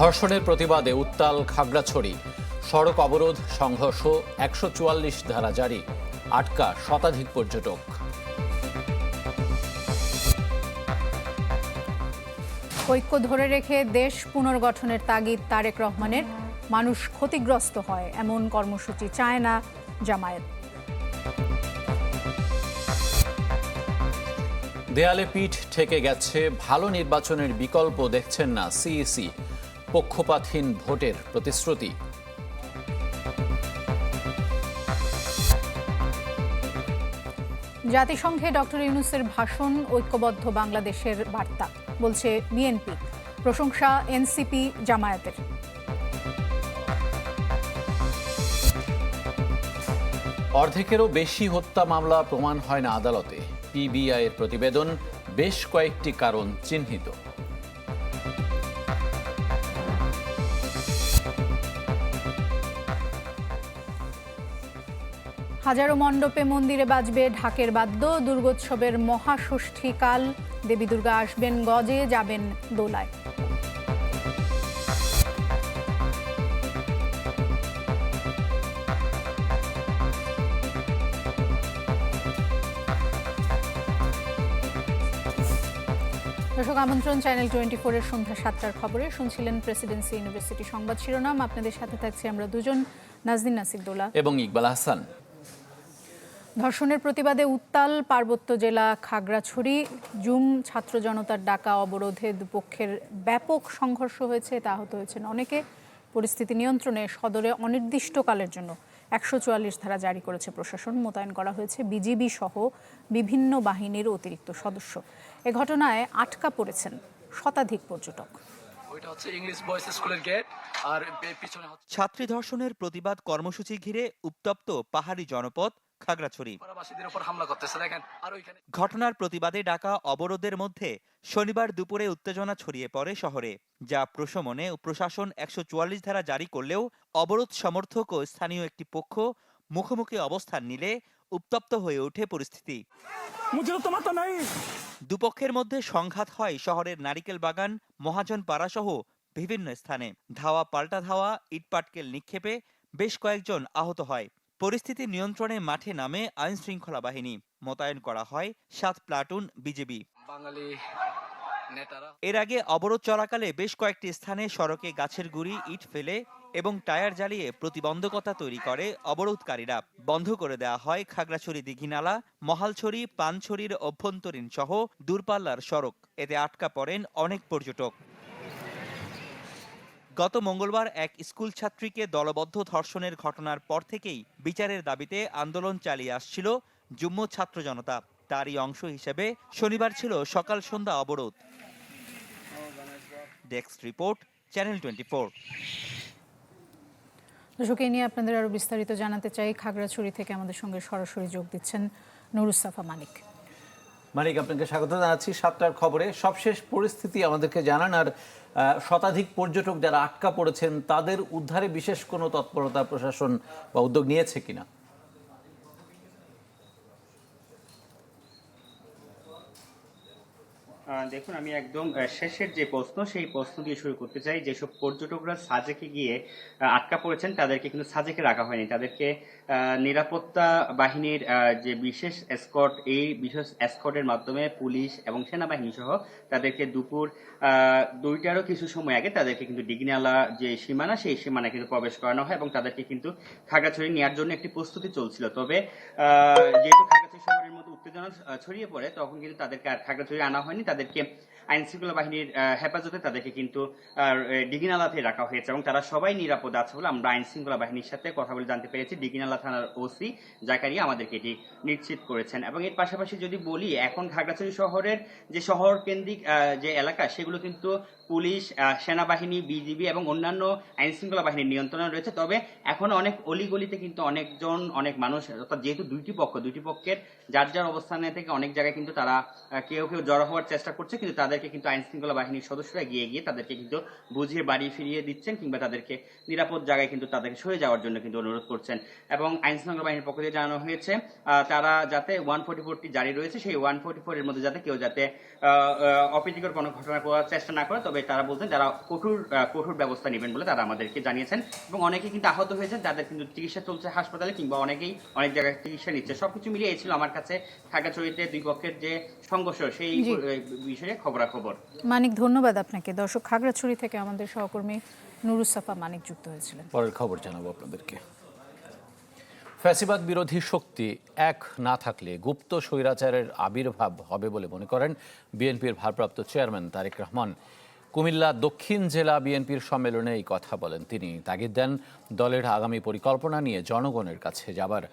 ধর্ষণের প্রতিবাদে উত্তাল খাগড়াছড়ি। সড়ক অবরোধ সংঘর্ষ একশো চুয়াল্লিশ ধারা জারি। আটকা শতাধিক পর্যটক। ঐক্য ধরে রেখে দেশ পুনর্গঠনের তাগিদ তারেক রহমানের। মানুষ ক্ষতিগ্রস্ত হয় এমন কর্মসূচি চায় না জামায়াত। দেয়ালে পিঠ ঠেকে গেছে ভালো নির্বাচনের বিকল্প দেখছেন না সিইসি। পক্ষপাতহীন ভোটের প্রতিশ্রুতি। জাতিসংঘে ডক্টর ইউনুসের ভাষণ ঐক্যবদ্ধ বাংলাদেশের বার্তা বলছে বিএনপি। প্রশংসা এনসিপি জামায়াতের। অর্ধেকেরও বেশি হত্যা মামলা প্রমাণ হয় না আদালতে। পিবিআইয়ের প্রতিবেদন বেশ কয়েকটি কারণ চিহ্নিত। হাজারো মণ্ডপে মন্দিরে বাজবে ঢাকের বাদ্য, দুর্গোৎসবের মহাষষ্ঠী কাল। দেবী দুর্গা আসবেন গজে, যাবেন দোলায়। দর্শক, আমন্ত্রণ চ্যানেল টোয়েন্টি ফোরের সন্ধ্যা সাতটার খবরে। শুনছিলেন প্রেসিডেন্সি ইউনিভার্সিটি সংবাদ শিরোনাম। আপনাদের সাথে থাকছি আমরা দুজন, নাজদিন নাসির দোলা। এবং ইকবাল হাসান। ধর্ষণের প্রতিবাদে উত্তাল পার্বত্য জেলা খাগড়াছড়ি। জুম ছাত্র জনতার ডাকা অবরোধে দুপক্ষের ব্যাপক সংঘর্ষ হয়েছে তা আহত হয়েছেন অনেকে। পরিস্থিতি নিয়ন্ত্রণে সদরে অনির্দিষ্টকালের জন্য একশো চুয়াল্লিশ ধারা জারি করেছে প্রশাসন। মোতায়েন করা হয়েছে বিজিবি সহ বিভিন্ন বাহিনীর অতিরিক্ত সদস্য। এ ঘটনায় আটকা পড়েছেন শতাধিক পর্যটক। ওইটা হচ্ছে ইংলিশ বয়েজ স্কুলের গেট আর পে- পিছনে হচ্ছে ছাত্রী ধর্ষণের প্রতিবাদ কর্মসূচি ঘিরে উত্তপ্ত পাহাড়ি জনপদ। খাগড়াছড়ি। পাড়াবাসীদের উপর হামলা করতেছে দেখেন। আর ওইখানে ঘটনার প্রতিবাদে ডাকা অবরোধের মধ্যে শনিবার দুপুরে উত্তেজনা ছড়িয়ে পড়ে শহরে যা প্রশমনে প্রশাসন একশো চুয়াল্লিশ ধারা জারি করলেও অবরোধ সমর্থক ও স্থানীয় একটি পক্ষ মুখোমুখি অবস্থান নিলে উত্তপ্ত হয়ে ওঠে পরিস্থিতি। দুপক্ষের মধ্যে সংঘাত হয় শহরের নারিকেল বাগান মহাজন পাড়াসহ বিভিন্ন স্থানে। ধাওয়া পাল্টা ধাওয়া ইটপাটকেল নিক্ষেপে বেশ কয়েকজন আহত হয়। পরিস্থিতি নিয়ন্ত্রণে মাঠে নামে আইন শৃঙ্খলা বাহিনী। মোতায়েন করা হয় সাত প্লাটুন বিজেপি বাঙালি এর আগে অবরোধ চলাকালে বেশ কয়েকটি স্থানে সড়কে গাছের গুড়ি ইট ফেলে এবং টায়ার জ্বালিয়ে প্রতিবন্ধকতা তৈরি করে অবরোধকারীরা। বন্ধ করে দেওয়া হয় খাগড়াছড়ি দিঘিনালা মহালছড়ি পানছড়ির অভ্যন্তরীণ সহ দূরপাল্লার সড়ক। এতে আটকা পড়েন অনেক পর্যটক। গত মঙ্গলবার এক স্কুল ছাত্রীকে দলবদ্ধ ধর্ষণের ঘটনার পর থেকেই বিচারের দাবিতে আন্দোলন চালিয়ে আসছিল যুগ্ম ছাত্র জনতা। তারই অংশ হিসেবে শনিবার ছিল সকাল সন্ধ্যা অবরোধ। Desk report, channel twenty four. দর্শক এই নিয়ে আপনাদের আরও বিস্তারিত জানাতে চাই। খাগড়াছড়ি থেকে আমাদের সঙ্গে সরাসরি যোগ দিচ্ছেন নুরুস্তাফা মানিক। মানিক, আপনাকে স্বাগত জানাচ্ছি সাতটার খবরে। সবশেষ পরিস্থিতি আমাদেরকে জানান, আর শতাধিক পর্যটক যারা আটকা পড়েছেন, তাদের উদ্ধারে বিশেষ কোনো তৎপরতা প্রশাসন বা উদ্যোগ নিয়েছে কিনা? দেখুন, আমি একদম শেষের যে প্রশ্ন, সেই প্রশ্ন দিয়ে শুরু করতে চাই। যেসব পর্যটকরা সাজেকে গিয়ে আটকা পড়েছেন, তাদেরকে কিন্তু সাজেকে রাখা হয়নি। তাদেরকে নিরাপত্তা বাহিনীর যে বিশেষ এসকট এই বিশেষ এসকটের মাধ্যমে পুলিশ এবং সেনাবাহিনী সহ তাদেরকে দুপুর দুইটারও কিছু সময় আগে তাদেরকে কিন্তু ডিগনালা যে সীমানা, সেই সীমানা কিন্তু প্রবেশ করানো হয় এবং তাদেরকে কিন্তু খাগড়াছড়ি নেওয়ার জন্য একটি প্রস্তুতি চলছিল। তবে যেহেতু খাগড়াছড়ি শহরের মধ্যে উত্তেজনা ছড়িয়ে পড়ে, তখন কিন্তু তাদেরকে আর খাগড়াছড়ি আনা হয়নি। তাদেরকে আইন শৃঙ্খলা বাহিনীর হেফাজতে তাদেরকে কিন্তু ডিগিনালাতে রাখা হয়েছে এবং তারা সবাই নিরাপদ আছে বলে আমরা আইন শৃঙ্খলা বাহিনীর সাথে কথা বলে জানতে পেরেছি। ডিগিনালা থানার ওসি জাকারিয়া আমাদেরকে এটি নিশ্চিত করেছেন। এবং এর পাশাপাশি যদি বলি, এখন খাগড়াছড়ি শহরের যে শহর কেন্দ্রিক যে এলাকা, সেগুলো কিন্তু পুলিশ সেনাবাহিনী, বিজিবি এবং অন্যান্য আইন শৃঙ্খলা বাহিনীর নিয়ন্ত্রণে রয়েছে। তবে এখন অনেক অলিগলিতে কিন্তু অনেকজন, অনেক মানুষ, অর্থাৎ যেহেতু দুইটি পক্ষ, দুইটি পক্ষের যার যার অবস্থানে থেকে অনেক জায়গায় কিন্তু তারা কেউ কেউ জড়ো হওয়ার চেষ্টা করছে, কিন্তু তাদেরকে কিন্তু আইন শৃঙ্খলা বাহিনীর সদস্যরা গিয়ে গিয়ে তাদেরকে কিন্তু বুঝিয়ে বাড়ি ফিরিয়ে দিচ্ছেন কিংবা তাদেরকে নিরাপদ জায়গায় কিন্তু তাদেরকে সরে যাওয়ার জন্য কিন্তু অনুরোধ করছেন। এবং আইন শৃঙ্খলা বাহিনীর পক্ষ থেকে জানানো হয়েছে তারা যাতে ওয়ান ফোর্টি ফোরটি জারি রয়েছে, সেই ওয়ান ফোর্টি ফোর এর মধ্যে যাতে কেউ যাতে অপ্রীতিকর কোনো ঘটনা করার চেষ্টা না করে তবে তারা বলছেন তারা কঠোর কঠোর ব্যবস্থা নেবেন বলে তারা আমাদেরকে জানিয়েছেন এবং অনেকেই কিন্তু আহত হয়েছেন তাদের কিন্তু চিকিৎসা চলছে হাসপাতালে কিংবা অনেকেই অনেক জায়গায় চিকিৎসা নিচ্ছে। সবকিছু মিলিয়ে এই ছিল আমার কাছে খাগড়াছড়িতে দুই পক্ষের যে সংঘর্ষ সেই বিষয়ে খবরাখবর। মানিক ধন্যবাদ আপনাকে। দর্শক খাগড়াছড়ি থেকে আমাদের সহকর্মী নুরুসাফা মানিক যুক্ত হয়েছিলেন। পরের খবর জানাব আপনাদেরকে। ফ্যাসিবাদ বিরোধী শক্তি এক না থাকলে গুপ্ত স্বৈরাচারের আবির্ভাব হবে বলে মনে করেন বিএনপির ভারপ্রাপ্ত চেয়ারম্যান তারেক রহমান। কুমিল্লা দক্ষিণ জেলা বিএনপির সম্মেলনে এই কথা বলেন তিনি। তাগিদ দেন, দলের আগামী পরিকল্পনা নিয়ে জনগণের কাছে যাবার।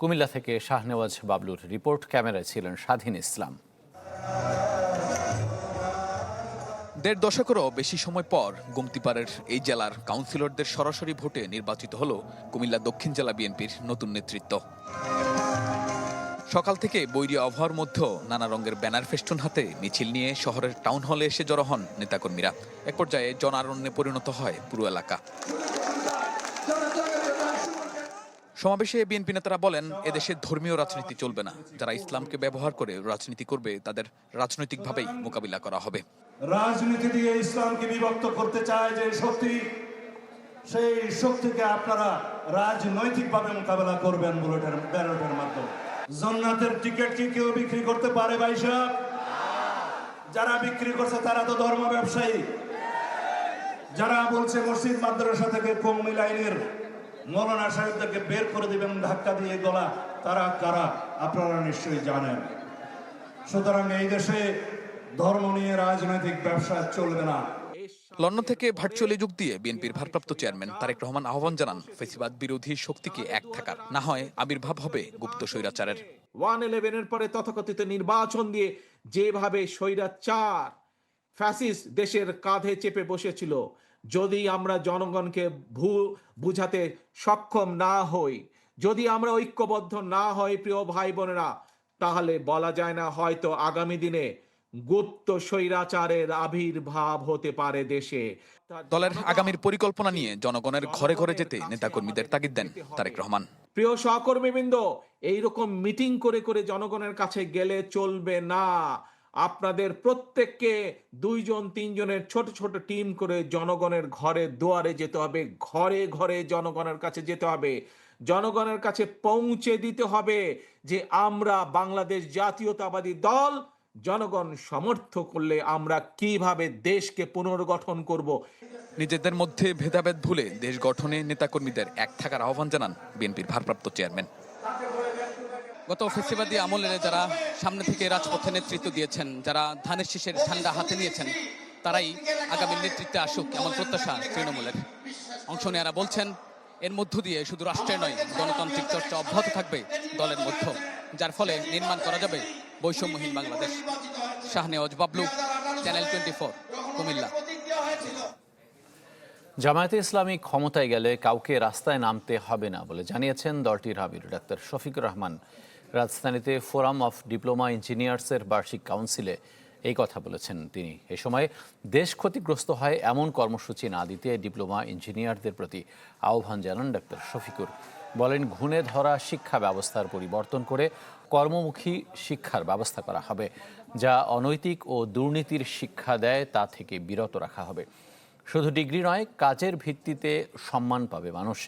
কুমিল্লা থেকে শাহনেওয়াজ বাবলুর রিপোর্ট, ক্যামেরায় ছিলেন স্বাধীন ইসলাম। দেড় দশকেরও বেশি সময় পর গুমতিপাড়ের এই জেলার কাউন্সিলরদের সরাসরি ভোটে নির্বাচিত হল কুমিল্লা দক্ষিণ জেলা বিএনপির নতুন নেতৃত্ব। সকাল থেকে বৈরী আবহাওয়ার মধ্যেও নানা রঙের ব্যানার ফেস্টুন হাতে মিছিল নিয়ে শহরের টাউন হলে এসে জড়ো হন নেতাকর্মীরা। এক পর্যায়ে জনারণ্যে পরিণত হয় পুরো এলাকা। সমাবেশে বিএনপি নেতারা বলেন, এদেশে ধর্মীয় রাজনীতি চলবে না। যারা ইসলামকে ব্যবহার করে রাজনীতি করবে, তাদের রাজনৈতিকভাবেই মোকাবিলা করা হবে। রাজনীতি দিয়ে ইসলামকে বিভক্ত করতে চায় যে শক্তি, সেই শক্তিকে আপনারা রাজনৈতিকভাবে মোকাবেলা করবেন বুলেটের ব্যালটের মাধ্যমে। জন্নাতের টিকিট কি কেউ বিক্রি করতে পারে ভাই সাহেব? যারা বিক্রি করছে তারা তো ধর্ম ব্যবসায়ী। যারা বলছে মসজিদ মাদ্রাসা থেকে কৌমি লাইনের মৌলানা সাহেবদেরকে বের করে দিবেন, ধাক্কা দিয়ে গলা, তারা কারা? আপনারা নিশ্চয়ই জানেন। সুতরাং এই দেশে ধর্ম নিয়ে রাজনৈতিক ব্যবসা চলবে না। লন্ডন থেকে ভার্চুয়ালি যোগ দিয়ে বিএনপির ভারপ্রাপ্ত চেয়ারম্যান তারেক রহমান আহ্বান জানান, ফেসিবাদ বিরোধী শক্তিকে এক থাকার। না হয় আবির্ভাব হবে গুপ্ত স্বৈরাচারের। ওয়ান ইলেভেনের পরে তথাকথিত নির্বাচন দিয়ে যেভাবে স্বৈরাচার ফ্যাসিস দেশের কাঁধে চেপে বসেছিল, যদি আমরা জনগণকে ভু, বুঝাতে সক্ষম না হই, যদি আমরা ঐক্যবদ্ধ না হই, প্রিয় ভাই বোনেরা, তাহলে বলা যায় না হয়তো আগামী দিনে গুপ্ত স্বৈরাচারের আবির্ভাব হতে পারে দেশে। দলের আগামীর পরিকল্পনা নিয়ে জনগণের ঘরে ঘরে যেতে নেতাকর্মীদের তাগিদ দেন তারেক রহমান। প্রিয় সহকর্মীবৃন্দ এইরকম মিটিং করে করে জনগণের কাছে গেলে চলবে না। আপনাদের প্রত্যেককে দুইজন তিনজনের ছোট ছোট টিম করে জনগণের ঘরে দুয়ারে যেতে হবে। ঘরে ঘরে জনগণের কাছে যেতে হবে। জনগণের কাছে পৌঁছে দিতে হবে যে আমরা বাংলাদেশ জাতীয়তাবাদী দল জনগণ সমর্থ করলে আমরা কীভাবে দেশকে পুনর্গঠন করব? নিজেদের মধ্যে ভেদাভেদ ভুলে দেশ গঠনে নেতাকর্মীদের এক থাকার আহ্বান জানান বিএনপির ভারপ্রাপ্ত চেয়ারম্যান। গত ফেসিবাদী আমলে যারা সামনে থেকে রাজপথে নেতৃত্ব দিয়েছেন, যারা ধানের শীষের ঠান্ডা হাতে নিয়েছেন, তারাই আগামী নেতৃত্বে আসুক এমন প্রত্যাশা তৃণমূলের। অংশ নেয়ারা বলছেন, এর মধ্য দিয়ে শুধু রাষ্ট্রের নয়, গণতান্ত্রিক চর্চা অব্যাহত থাকবে দলের মধ্যে যার ফলে নির্মাণ করা যাবে বৈষম্যহীন Bangladesh. Shahnewaz Bablu channel twenty four Comilla. Jamaat-e Islami ক্ষমতায় গেলে কাউকে রাস্তায় নামতে হবে না বলে জানিয়েছেন দলটির আমির ডাক্তার শফিকুর রহমান। রাজধানীতে ফোরাম অফ ডিপ্লোমা ইঞ্জিনিয়ার্সের বার্ষিক কাউন্সিলে এই কথা বলেছেন তিনি। এ সময় দেশ ক্ষতিগ্রস্ত হয় এমন কর্মসূচি না দিতে ডিপ্লোমা ইঞ্জিনিয়ারদের প্রতি আহ্বান জানান ডাক্তার শফিকুর। বলেন ঘুণে ধরা শিক্ষা ব্যবস্থার পরিবর্তন করে কর্মমুখী শিক্ষার ব্যবস্থা করা হবে, যা অনৈতিক ও দুর্নীতির শিক্ষা দেয়, তা থেকে বিরত রাখা হবে। শুধু ডিগ্রি নয়, কাজের ভিত্তিতে সম্মান পাবে মানুষ।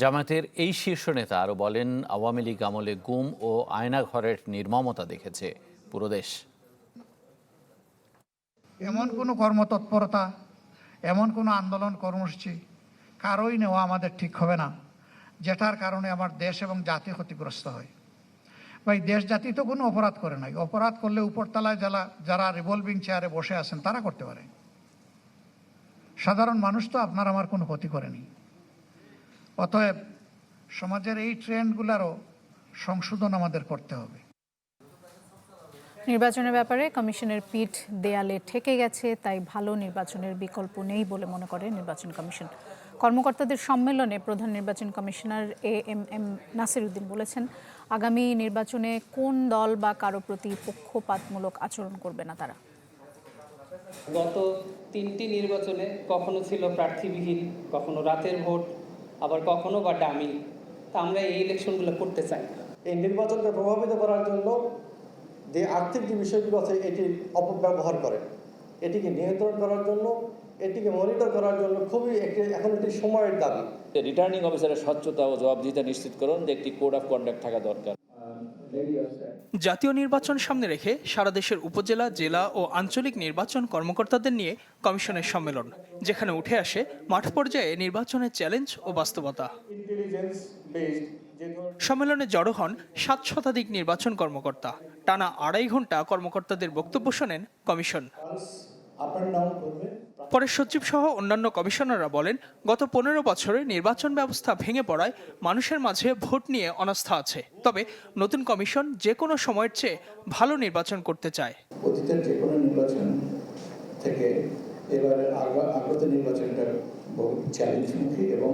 জামায়াতের এই শীর্ষ নেতা আরও বলেন, আওয়ামী লীগ আমলে গুম ও আয়নাঘরের নির্মমতা দেখেছে পুরো দেশ। এমন কোনো কর্মতৎপরতা, এমন কোনো আন্দোলন কর্মসূচি কারোই নেওয়া আমাদের ঠিক হবে না, যেটার কারণে আমার দেশ এবং জাতি ক্ষতিগ্রস্ত হয়। ভাই দেশ জাতি তো কোনো অপরাধ করে নাই। অপরাধ করলে উপরতলায় যারা যারা রিভলভিং চেয়ারে বসে আছেন, তারা করতে পারে। সাধারণ মানুষ তো আপনার আমার কোনো ক্ষতি করেনি। অতএব সমাজের এই ট্রেন্ডগুলোরও সংশোধন আমাদের করতে হবে। নির্বাচনের ব্যাপারে কমিশনের পিঠ দেয়ালে ঠেকে গেছে, তাই ভালো নির্বাচনের বিকল্প নেই বলে মনে করে নির্বাচন কমিশন। কর্মকর্তাদের সম্মেলনে প্রধান নির্বাচন commissioner A M M Nasir Uddin বলেছেন আগামী নির্বাচনে কোন দল বা কারও প্রতি পক্ষপাতমূলক আচরণ করবে না তারা? গত তিনটি নির্বাচনে কখনো ছিল প্রার্থীবিহীন কখনো রাতের ভোট আবার কখনো বা ডামি। তা আমরা এই ইলেকশনগুলো করতে চাই এই নির্বাচনকে প্রভাবিত করার জন্য যে আর্থিক যে বিষয়গুলো আছে এটি অপব্যবহার করে। এটিকে নিয়ন্ত্রণ করার জন্য এটিকে মনিটর করার জন্য খুবই একটি এখন একটি সময়ের দাবি। রিটার্নিং অফিসারের স্বচ্ছতা ও জবাবদিহিতা নিশ্চিত করুন যে একটি কোড অফ কন্ডাক্ট থাকা দরকার। জাতীয় নির্বাচন সামনে রেখে সারা দেশের উপজেলা জেলা ও আঞ্চলিক নির্বাচন কর্মকর্তাদের নিয়ে কমিশনের সম্মেলন যেখানে উঠে আসে মাঠ পর্যায়ে নির্বাচনের চ্যালেঞ্জ ও বাস্তবতা। সম্মেলনে জড়ো হন সাত শতাধিক নির্বাচন কর্মকর্তা। টানা আড়াই ঘণ্টা কর্মকর্তাদের বক্তব্য শোনেন কমিশন। পরে সচিব সহ অন্যান্য কমিশনাররা বলেন গত পনেরো বছরে নির্বাচন ব্যবস্থা ভেঙে পড়ায় মানুষের মাঝে ভোট নিয়ে অনাস্থা আছে। তবে নতুন কমিশন যে কোনো সময়ের চেয়ে ভালো নির্বাচন করতে চায়। অতীতের যে কোনো নির্বাচন থেকে এবারে আগত নির্বাচনটা বহু চ্যালেঞ্জমুখী এবং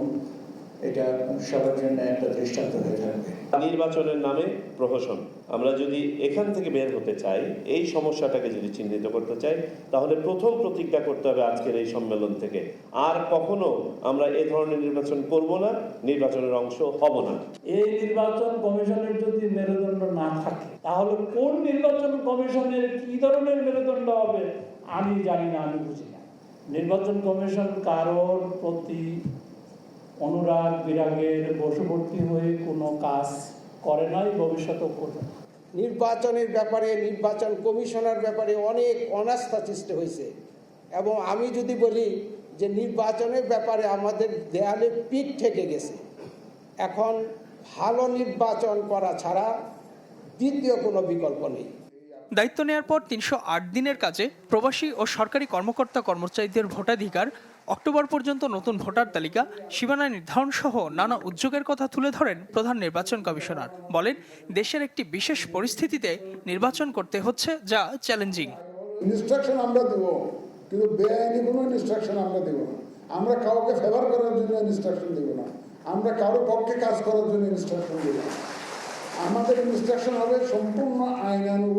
এটা সবার জন্য একটা দৃষ্টান্ত হয়ে থাকবে। নির্বাচনের নামে প্রহসন। আমরা যদি এখান থেকে বের হতে চাই এই সমস্যাটাকে যদি চিহ্নিত করতে চাই তাহলে প্রথম প্রতিজ্ঞা করতে হবে আজকের এই সম্মেলন থেকে। আর কখনো আমরা এ ধরনের নির্বাচন করব না নির্বাচনের অংশ হব না। এই নির্বাচন কমিশনের যদি মেরুদণ্ড না থাকে তাহলে কোন নির্বাচন কমিশনের কি ধরনের মেরুদণ্ড হবে আমি জানি না আমি বুঝি না। নির্বাচন কমিশন কারোর প্রতি অনুরাগ বিরাগের বশবর্তী হয়ে কোনো কাজ করে নাই ভবিষ্যতেও করবে নির্বাচনের ব্যাপারে নির্বাচন কমিশনার ব্যাপারে অনেক অনাস্থা সৃষ্টি হয়েছে। এবং আমি যদি বলি যে নির্বাচনের ব্যাপারে আমাদের দেয়ালে পিঠ থেকে গেছে। এখন ভালো নির্বাচন করা ছাড়া দ্বিতীয় কোনো বিকল্প নেই। দায়িত্ব নেওয়ার পর তিনশো আট দিনের কাজে প্রবাসী ও সরকারি কর্মকর্তা কর্মচারীদের ভোটাধিকার অক্টোবর পর্যন্ত নতুন ভোটার তালিকা, সীমানা নির্ধারণ সহ নানা উদ্যোগের কথা তুলে ধরেন প্রধান নির্বাচন কমিশনার। বলেন, দেশের একটি বিশেষ পরিস্থিতিতে নির্বাচন করতে হচ্ছে যা চ্যালেঞ্জিং। ইনস্ট্রাকশন আমরা দেব, কিন্তু বেআইনি কোনো ইনস্ট্রাকশন আমরা দেব না। আমরা কাউকে ফেভার করার জন্য ইনস্ট্রাকশন দেব না। আমরা কারও পক্ষে কাজ করার জন্য ইনস্ট্রাকশন দেব না। আমাদের ইনস্ট্রাকশন হবে সম্পূর্ণ আইনানুগ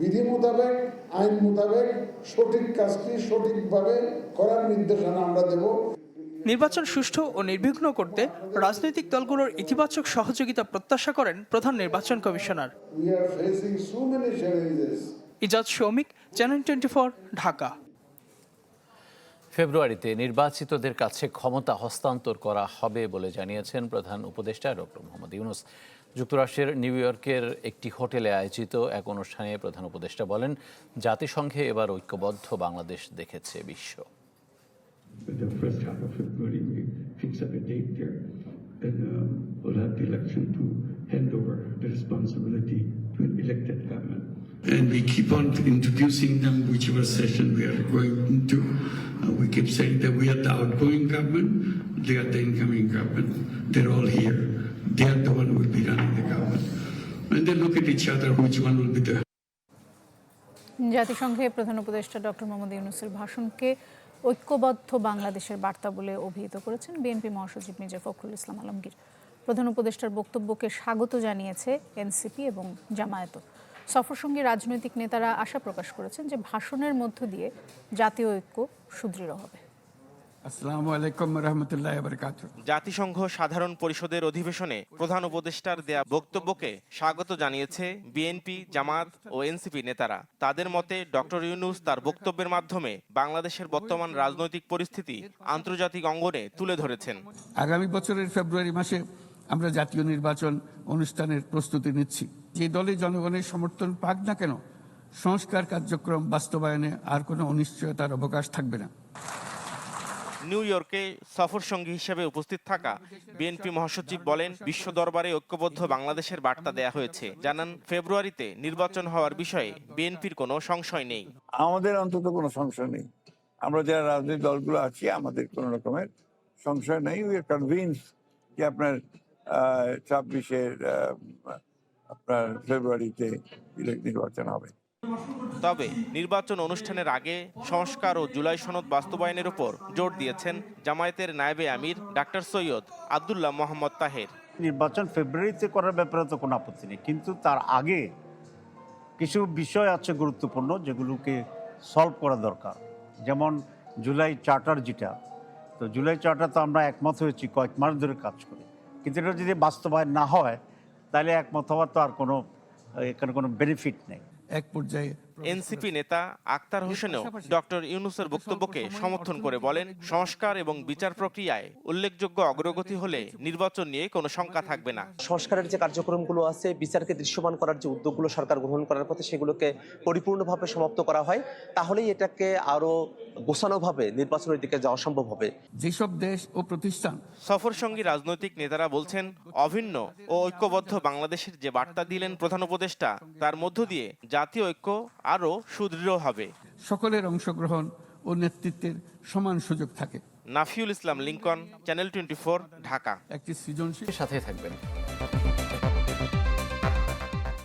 বিধি মোতাবেক আইন মোতাবেক সঠিক কাজটি সঠিকভাবে করার নির্দেশনা আমরা দেব। নির্বাচন সুষ্ঠু ও নির্বিঘ্ন করতে রাজনৈতিক দলগুলোর ইতিবাচক সহযোগিতা প্রত্যাশা করেন প্রধান নির্বাচন commissioner. Ijaz Shoumik channel twenty Dhaka. ফেব্রুয়ারিতে নির্বাচিতদের কাছে ক্ষমতা হস্তান্তর করা হবে বলে জানিয়েছেন প্রধান উপদেষ্টা ডক্টর মোহাম্মদ ইউনুস। যুক্তরাষ্ট্রের নিউ ইয়র্কের একটি হোটেলে আয়োজিত এক অনুষ্ঠানে প্রধান উপদেষ্টা বলেন জাতিসংঘে এবার ঐক্যবদ্ধ বাংলাদেশ দেখেছে বিশ্ব the first half of February, we fix up a date there, and um, we'll have the election to hand over the responsibility to an elected government. And we keep on introducing them, whichever session we are going into. Uh, we keep saying that we are the outgoing government, they are the incoming government. They're all here. The one will be running the government. And they look at each other, which one will be the জাতিসংঘে প্রধান উপদেষ্টা doctor Mohammad ইউনুসের ভাষণকে ঐক্যবদ্ধ বাংলাদেশের বার্তা বলে অভিহিত করেছেন বিএনপি মহাসচিব মির্জা ফখরুল ইসলাম আলমগীর। প্রধান উপদেষ্টার বক্তব্যকে স্বাগত জানিয়েছে এনসিপি এবং জামায়াত সফরসঙ্গী রাজনৈতিক নেতারা আশা প্রকাশ করেছেন যে ভাষণের মধ্য দিয়ে জাতীয় ঐক্য সুদৃঢ় হবে। Wa rahmatullahi জাতিসংঘ সাধারণ পরিষদের অধিবেশনে প্রধান উপদেষ্টার দেয়া বক্তব্যকে স্বাগত জানিয়েছে বিএনপি জামাত ও এনসিপি নেতারা। তাদের মতে ডক্টর ইউনুস তার বক্তব্যের মাধ্যমে বাংলাদেশের বর্তমান রাজনৈতিক পরিস্থিতি আন্তর্জাতিক অঙ্গনে তুলে ধরেছেন। আগামী বছরের ফেব্রুয়ারি মাসে আমরা জাতীয় নির্বাচন অনুষ্ঠানের প্রস্তুতি নিচ্ছি। যে দলে জনগণের সমর্থন পাক না কেন সংস্কার কার্যক্রম বাস্তবায়নে আর কোনো অনিশ্চয়তার অবকাশ থাকবে না। নিউ ইয়র্কে সফর সঙ্গী হিসেবে উপস্থিত থাকা বিএনপি মহাসচিব বলেন, বিশ্ব দরবারে ঐক্যবদ্ধ বাংলাদেশের বার্তা দেয়া হয়েছে। জানান, ফেব্রুয়ারিতে নির্বাচন হওয়ার বিষয়ে বিএনপির কোনো সংশয় নেই। আমাদের অন্তত কোনো সংশয় নেই। আমরা যারা রাজনৈতিক দলগুলো আছি, আমাদের কোনো রকমের সংশয় নেই। উই আর কনভিন্স যে আপনার ছাব্বিশের আপনার ফেব্রুয়ারিতে নির্বাচন হবে। তবে নির্বাচন অনুষ্ঠানের আগে সংস্কার ও জুলাই সনদ বাস্তবায়নের উপর জোর দিয়েছেন জামায়াতের নায়েবে আমির ডাক্তার সৈয়দ আবদুল্লাহ মোহাম্মদ তাহের। নির্বাচন ফেব্রুয়ারিতে করার ব্যাপারে তো কোনো আপত্তি নেই, কিন্তু তার আগে কিছু বিষয় আছে গুরুত্বপূর্ণ যেগুলোকে সলভ করা দরকার। যেমন জুলাই চার্টার যেটা, তো জুলাই চার্টার তো আমরা একমত হয়েছি, কয়েক মাস ধরে কাজ করি। কিন্তু এটা যদি বাস্তবায়ন না হয়, তাহলে একমত হওয়ার তো আর কোনো, এখানে কোনো বেনিফিট নেই। এক পর্যায়ে এনসিপি নেতা আক্তার হোসেনও ডক্টর ইউনুসের বক্তব্যকে সমর্থন করে বলেন সংস্কার এবং বিচার প্রক্রিয়ায় উল্লেখযোগ্য অগ্রগতি হলে নির্বাচন নিয়ে কোনো শঙ্কা থাকবে না। সংস্কারের যে কার্যক্রমগুলো আছে বিচারকে দৃশ্যমান করার যে উদ্যোগগুলো সরকার গ্রহণ করার পথে সেগুলোকে পরিপূর্ণভাবে সমাপ্ত করা হয় তাহলেই এটাকে আরও গোছানোভাবে নির্বাচনের দিকে যাওয়া সম্ভব হবে। যেসব দেশ ও প্রতিষ্ঠান সফর সঙ্গী রাজনৈতিক নেতারা বলছেন অভিন্ন ও ঐক্যবদ্ধ বাংলাদেশের যে বার্তা দিলেন প্রধান উপদেষ্টা তার মধ্য দিয়ে জাতীয় ঐক্য আরও সুদৃঢ় হবে। সকলের অংশগ্রহণ ও নেতৃত্বের সমান সুযোগ থাকে। Nafiul Islam Lincoln channel twenty Dhaka. একটি সৃজনশীল সাথে থাকবেন।